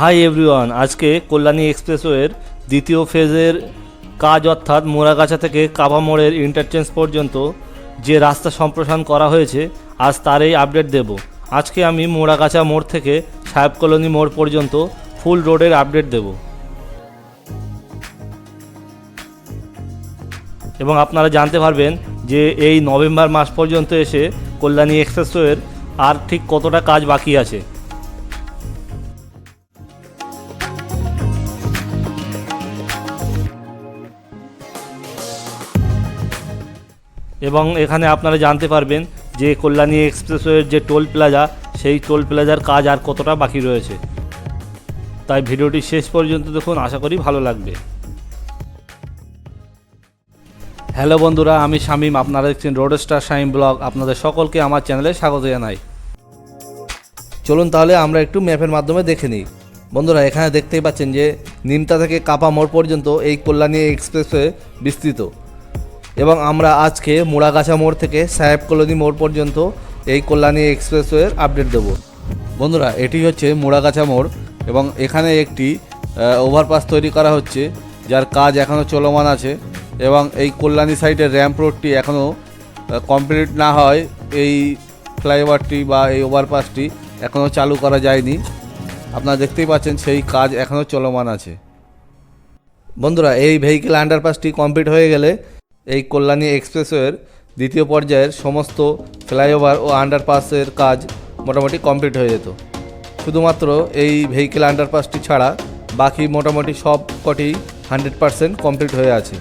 Hi everyone, আজকে কল্যাণী এক্সপ্রেসওয়ের দ্বিতীয় ফেজের কাজ অর্থাৎ মোড়াগাছা থেকে কাবা মোড়ের ইন্টারচেঞ্জ পর্যন্ত যে রাস্তা সম্প্রসারণ করা হয়েছে, আজ তারই আপডেট দেব। আজকে আমি মোড়াগাছা মোড় থেকে সাহেব কলোনি মোড় পর্যন্ত ফুল রোডের আপডেট দেব। এবং আপনারা জানতে পারবেন যে এই নভেম্বর মাস পর্যন্ত এসে কল্যাণী এক্সপ্রেসওয়ের আর ঠিক কতটা কাজ বাকি আছে। এবং এখানে আপনারা জানতে পারবেন যে কল্যাণী এক্সপ্রেসওয়ের যে টোল প্লাজা, সেই টোল প্লাজার কাজ আর কতটা বাকি রয়েছে। তাই ভিডিওটি শেষ পর্যন্ত দেখুন, আশা করি ভালো লাগবে। হ্যালো বন্ধুরা, আমি শামীম, আপনারা দেখছেন রোডস্টার শাইম ব্লগ আপনাদের সকলকে আমার চ্যানেলে স্বাগত জানাই। চলুন তাহলে আমরা একটু ম্যাপের মাধ্যমে দেখে নিই। বন্ধুরা, এখানে দেখতেই পাচ্ছেন যে নিমতা থেকে কাপা মোড় পর্যন্ত এই কল্যাণী এক্সপ্রেসওয়ে বিস্তৃত। এবং আমরা আজকে মোড়াগাছা মোড় থেকে সাহেব কলোনি মোড় পর্যন্ত এই কল্যাণী এক্সপ্রেসওয়ের আপডেট দেব। বন্ধুরা, এটি হচ্ছে মোড়াগাছা মোড় এবং এখানে একটি ওভারপাস তৈরি করা হচ্ছে, যার কাজ এখনও চলমান আছে এবং এই কল্যাণী সাইডের র্যাম্প রোডটি এখনও কমপ্লিট না হয় এই ফ্লাইওভারটি বা এই ওভারপাসটি এখনও চালু করা যায়নি। আপনারা দেখতেই পাচ্ছেন সেই কাজ এখনও চলমান আছে। বন্ধুরা, এই ভেহিকেল আন্ডারপাসটি কমপ্লিট হয়ে গেলে এই কল্যাণী এক্সপ্রেসওয়ের দ্বিতীয় পর্যায়ের সমস্ত ফ্লাইওভার ও আন্ডারপাসের কাজ মোটামুটি কমপ্লিট হয়ে যেত। শুধুমাত্র এই ভেহিকেল আন্ডারপাসটি ছাড়া বাকি মোটামুটি সব কটি হান্ড্রেড পারসেন্ট কমপ্লিট হয়ে আছে।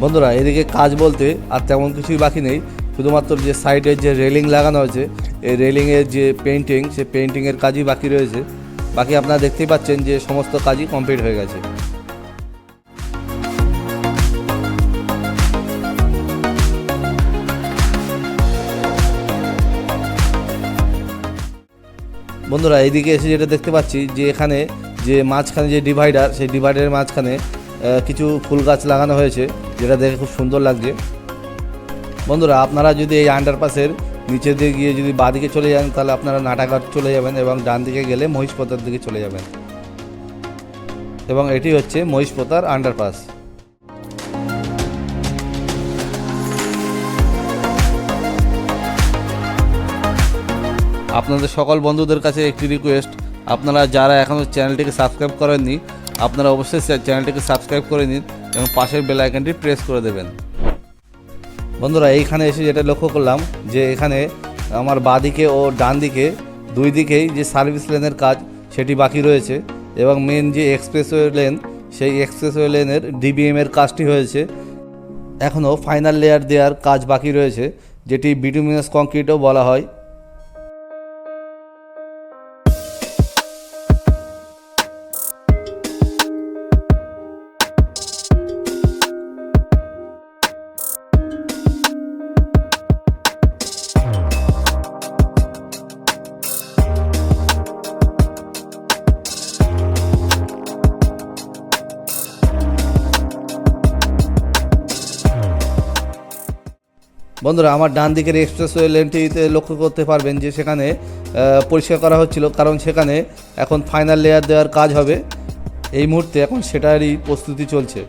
বন্ধুরা, এদিকে কাজ বলতে আর তেমন কিছুই বাকি নেই। শুধুমাত্র যে সাইডের যে রেলিং লাগানো হয়েছে, এই রেলিংয়ের যে পেন্টিং সে পেন্টিংয়ের কাজই বাকি রয়েছে। বাকি আপনারা দেখতেই পাচ্ছেন যে সমস্ত কাজই কমপ্লিট হয়ে গেছে। বন্ধুরা এইদিকে এসে যেটা দেখতে পাচ্ছি যে এখানে যে মাঝখানে যে ডিভাইডার সেই ডিভাইডারের মাঝখানে কিছু ফুল গাছ লাগানো হয়েছে। যেটা দেখে খুব সুন্দর লাগছে। বন্ধুরা, আপনারা যদি এই আন্ডারপাসের নিচে দিয়ে গিয়ে যদি বাঁদিকে চলে যান, তাহলে আপনারা নাটাঘাট চলে যাবেন এবং ডান দিকে গেলে মহিষপতার দিকে চলে যাবেন। এবং এটি হচ্ছে মহিষপতার আন্ডারপাস আপনাদের সকল বন্ধুদের কাছে একটি রিকোয়েস্ট আপনারা যারা এখনও চ্যানেলটিকে সাবস্ক্রাইব করেননি, আপনারা অবশ্যই চ্যানেলটিকে সাবস্ক্রাইব করে নিন। এবং পাশের বেল আইকনটি প্রেস করে দেবেন। বন্ধুরা, এইখানে এসে যেটা লক্ষ্য করলাম যে এখানে আমার বাঁদিকে ও ডান দিকে, দুই দিকেই যে সার্ভিস লেনের কাজ সেটি বাকি রয়েছে এবং মেন যে এক্সপ্রেসওয়ে লেন সেই এক্সপ্রেসওয়ে লেনের ডিবিএম এর কাজটি হয়েছে। এখনও ফাইনাল লেয়ার দেওয়ার কাজ বাকি রয়েছে, যেটি বিটুমিনাস কংক্রিটও বলা হয়। বন্ধুরা, আমার ডান দিকের এক্সপ্রেসওয়ে লেনটিতে লক্ষ্য করতে পারবেন যে সেখানে পরিষ্কার করা হচ্ছিল, কারণ সেখানে এখন ফাইনাল লেয়ার দেওয়ার কাজ হবে। এই মুহূর্তে এখন সেটারই প্রস্তুতি চলছে।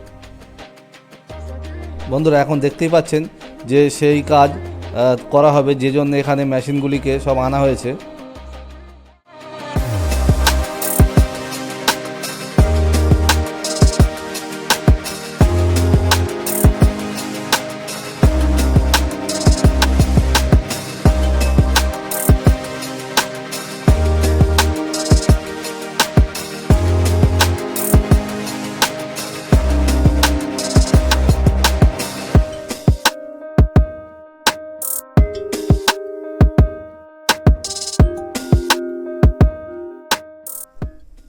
বন্ধুরা, এখন দেখতেই পাচ্ছেন যে সেই কাজ করা হবে যে জন্য এখানে মেশিনগুলিকে সব আনা হয়েছে।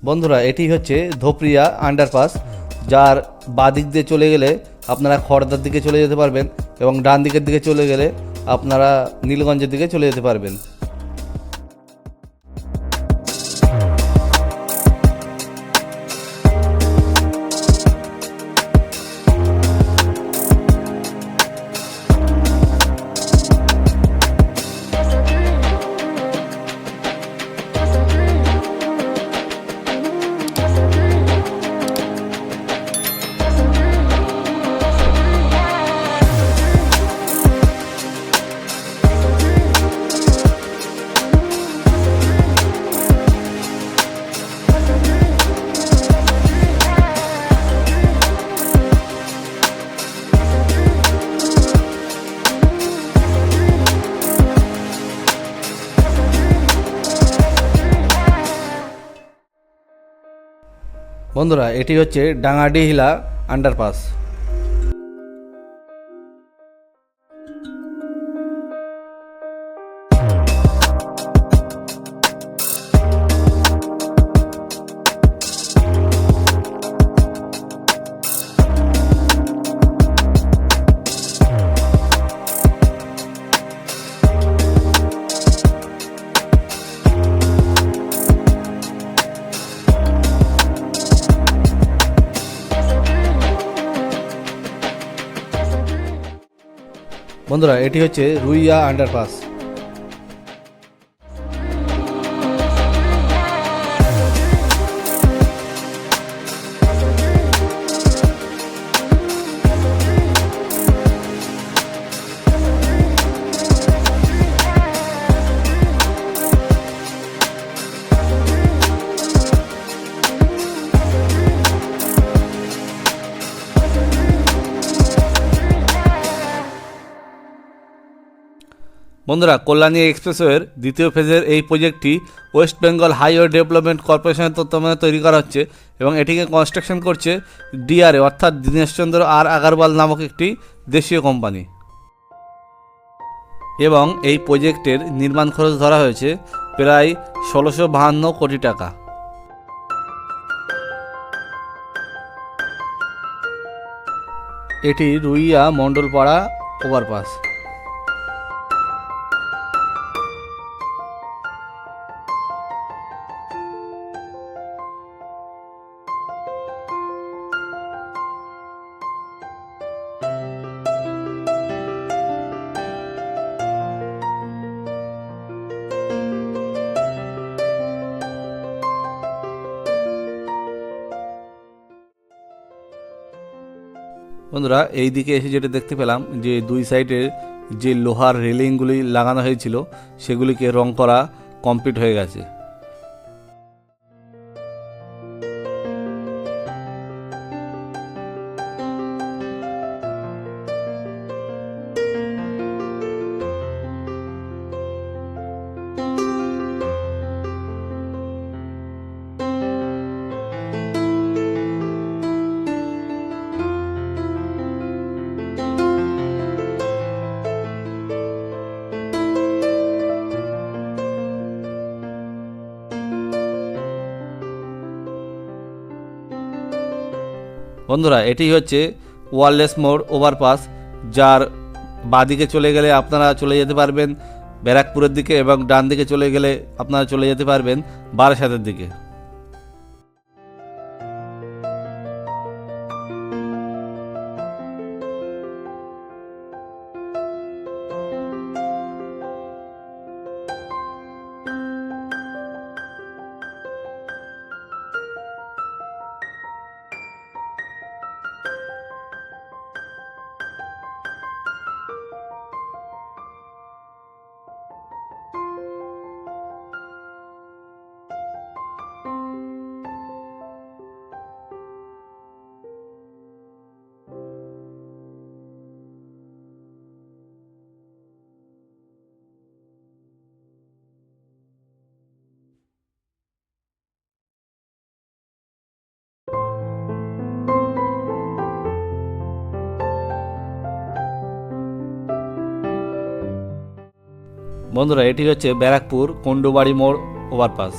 বন্ধুরা, এটি হচ্ছে ধোপরিয়া আন্ডারপাস যার বাদিক দিয়ে চলে গেলে আপনারা খড়দার দিকে চলে যেতে পারবেন এবং ডান দিকের দিকে চলে গেলে আপনারা নীলগঞ্জের দিকে চলে যেতে পারবেন। বন্ধুরা এটি হচ্ছে ডাঙাডিহিলা আন্ডারপাস বন্ধুরা এটি হচ্ছে রুইয়া আন্ডারপাস বন্ধুরা, কল্যাণী এক্সপ্রেসওয়ের দ্বিতীয় ফেজের এই প্রজেক্টটি ওয়েস্ট বেঙ্গল হাইওয়ে ডেভেলপমেন্ট কর্পোরেশনের তত্ত্বাবধানে তৈরি করা হচ্ছে এবং এটিকে কনস্ট্রাকশন করছে ডিআরএ অর্থাৎ দীনেশচন্দ্র আর আগারওয়াল নামক একটি দেশীয় কোম্পানি এবং এই প্রজেক্টের নির্মাণ খরচ ধরা হয়েছে প্রায় ষোলোশো বাহান্ন কোটি টাকা। এটি রুইয়া মণ্ডলপাড়া ওভারপাস। বন্ধুরা এই দিকে এসে যেটা দেখতে পেলাম যে দুই সাইডের যে লোহার রেলিংগুলি লাগানো হয়েছিল, সেগুলিকে রং করা কমপ্লিট হয়ে গেছে। বন্ধুরা, এটি হচ্ছে ওয়ারলেস মোড় ওভারপাস, যার বাদিকে চলে গেলে আপনারা চলে যেতে পারবেন, ব্যারাকপুরের দিকে এবং ডান দিকে চলে গেলে আপনারা চলে যেতে পারবেন বারাসাতের দিকে। বন্ধুরা এটি হচ্ছে ব্যারাকপুর কন্ডুবাড়ি মোড় ওভারপাস।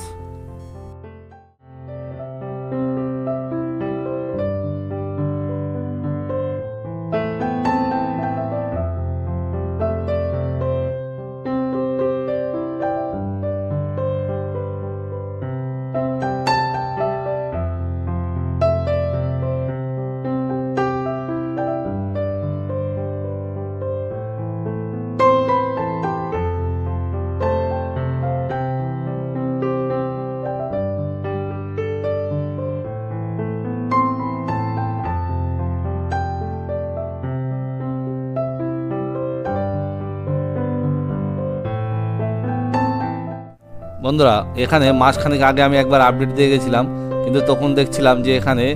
বন্ধুরা, এখানে মাসখানেক আগে আমি একবার আপডেট দিয়ে গেছিলাম, কিন্তু তখন দেখছিলাম যে এখানে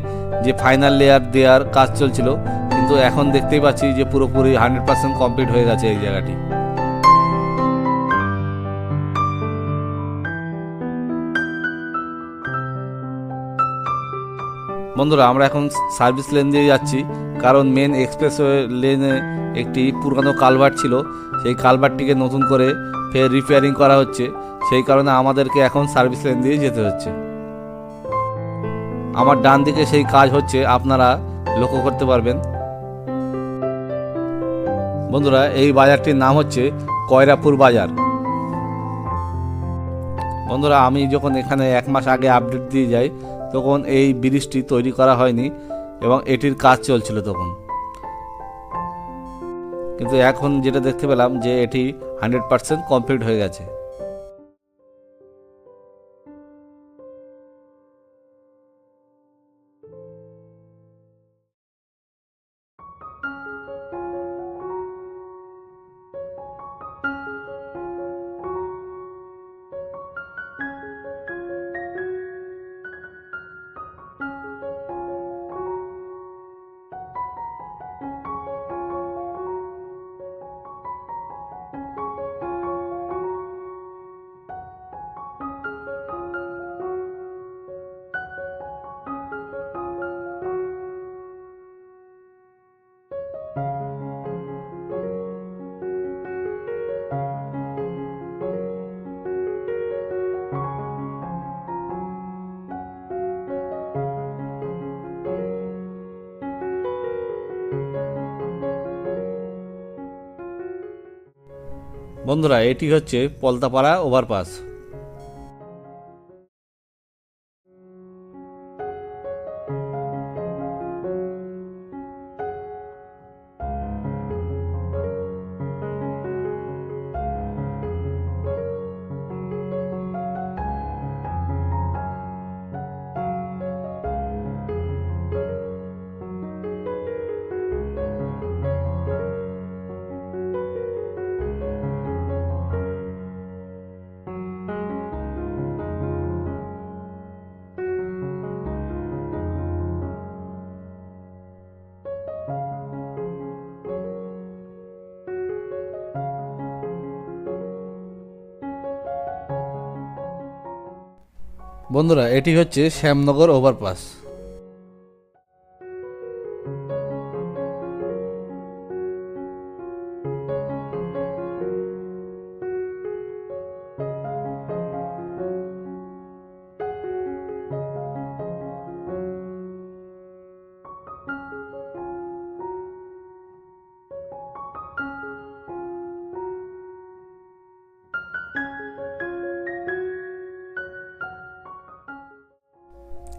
যে ফাইনাল লেয়ার দেওয়ার কাজ চলছিল, কিন্তু এখন দেখতেই পাচ্ছি যে পুরোপুরি হান্ড্রেড পার্সেন্ট কমপ্লিট হয়ে গেছে এই জায়গাটি। বন্ধুরা, আমরা এখন সার্ভিস লেন দিয়ে যাচ্ছি, কারণ মেন এক্সপ্রেস লেনে একটি পুরানো কালভার্ট ছিল, সেই কালভার্টটিকে নতুন করে ফের রিপেয়ারিং করা হচ্ছে। সেই কারণে আমাদেরকে এখন সার্ভিস লেন দিয়ে যেতে হচ্ছে। আমার ডান দিকে সেই কাজ হচ্ছে, আপনারা লক্ষ্য করতে পারবেন। বন্ধুরা, এই বাজারটির নাম হচ্ছে কয়রাপুর বাজার। বন্ধুরা, আমি যখন এখানে এক মাস আগে আপডেট দিয়ে যাই, তখন এই ব্রিজটি তৈরি করা হয়নি এবং এটির কাজ চলছিল তখন। কিন্তু এখন যেটা দেখতে পেলাম যে এটি হান্ড্রেড পার্সেন্ট কমপ্লিট হয়ে গেছে। বন্ধুরা এটি হচ্ছে পলতাপাড়া ওভারপাস। বন্ধুরা এটি হচ্ছে শ্যামনগর ওভারপাস।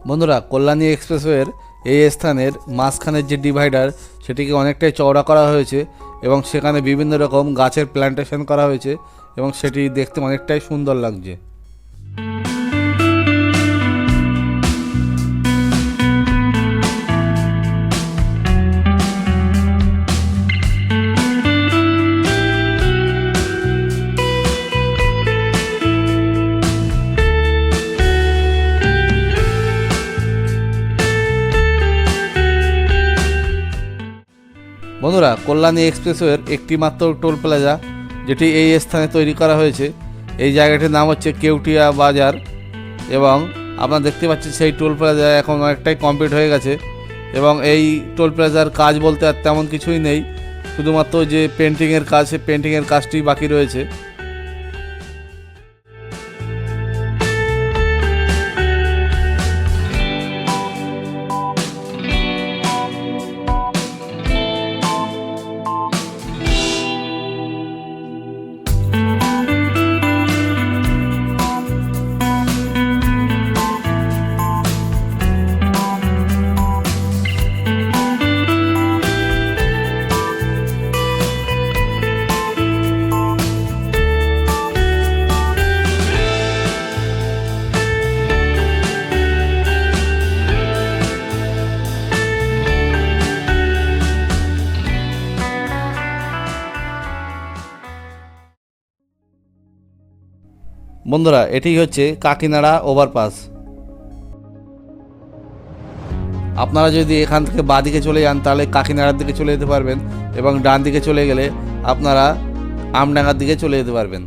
বন্ধুরা, কল্যাণী এক্সপ্রেসওয়ের এই স্থানের মাঝখানের যে ডিভাইডার, সেটিকে অনেকটাই চওড়া করা হয়েছে এবং সেখানে বিভিন্ন রকম গাছের প্ল্যান্টেশন করা হয়েছে এবং সেটি দেখতে অনেকটাই সুন্দর লাগছে। বন্ধুরা, কল্যাণী এক্সপ্রেসওয়ের একটিমাত্র টোল প্লাজা, যেটি এই স্থানে তৈরি করা হয়েছে। এই জায়গাটির নাম হচ্ছে কেউটিয়া বাজার এবং আপনারা দেখতে পাচ্ছেন সেই টোল প্লাজা এখন অনেকটাই কমপ্লিট হয়ে গেছে এবং এই টোল প্লাজার কাজ বলতে আর তেমন কিছুই নেই। শুধুমাত্র যে পেন্টিংয়ের কাজ সে পেন্টিংয়ের কাজটি বাকি রয়েছে। বন্ধুরা এটি হচ্ছে কাকিনাড়া ওভারপাস। আপনারা যদি এখান থেকে বাঁদিকে চলে যান, তাহলে কাকিনাড়ার দিকে চলে যেতে পারবেন এবং ডান দিকে চলে গেলে আপনারা আমডাঙ্গার দিকে চলে যেতে পারবেন।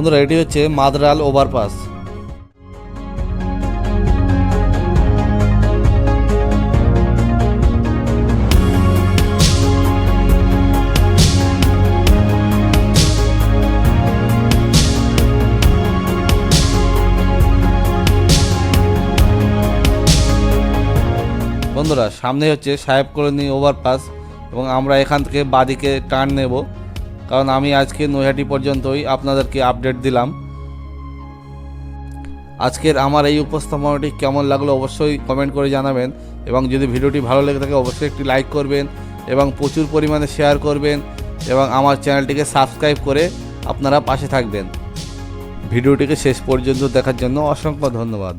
বন্ধুরা, এটি হচ্ছে মাদরাল ওভারপাস। বন্ধুরা সামনে হচ্ছে সাহেব কলোনি ওভারপাস এবং আমরা এখান থেকে বাদিকে টার্ন নেব। কারণ আমি আজকে নৈহাটি পর্যন্তই আপনাদেরকে আপডেট দিলাম। আজকের আমার এই উপস্থাপনাটি কেমন লাগল অবশ্যই কমেন্ট করে জানাবেন এবং যদি ভিডিওটি ভালো লেগে থাকে অবশ্যই একটি লাইক করবেন এবং প্রচুর পরিমাণে শেয়ার করবেন এবং আমার চ্যানেলটিকে সাবস্ক্রাইব করে আপনারা পাশে থাকবেন। ভিডিওটিকে শেষ পর্যন্ত দেখার জন্য অসংখ্য ধন্যবাদ।